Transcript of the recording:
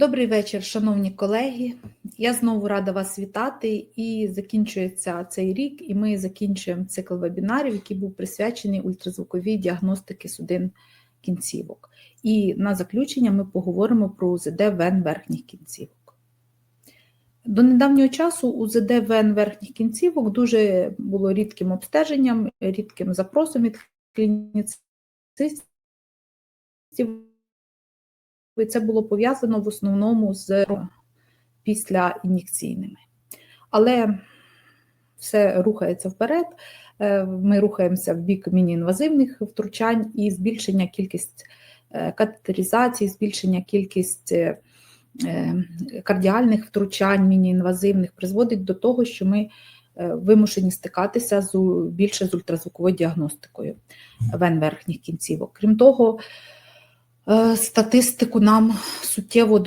Добрий вечір, шановні колеги. Я знову рада вас вітати. І закінчується цей рік, і ми закінчуємо цикл вебінарів, який був присвячений ультразвуковій діагностики судин кінцівок. І на заключення ми поговоримо про УЗД вен верхніх кінцівок. До недавнього часу УЗД вен верхніх кінцівок дуже було рідким обстеженням, рідким запросом від клініцистів. І це було пов'язано в основному з післяін'єкційними. Але все рухається вперед. Е, Ми рухаємося в бік міні-інвазивних втручань і збільшення кількість катетеризацій, збільшення кількість е, кардіальних втручань, міні-інвазивних призводить до того, що ми е, вимушені стикатися з більше з ультразвуковою діагностикою вен верхніх кінцівок. Крім того, статистику нам суттєво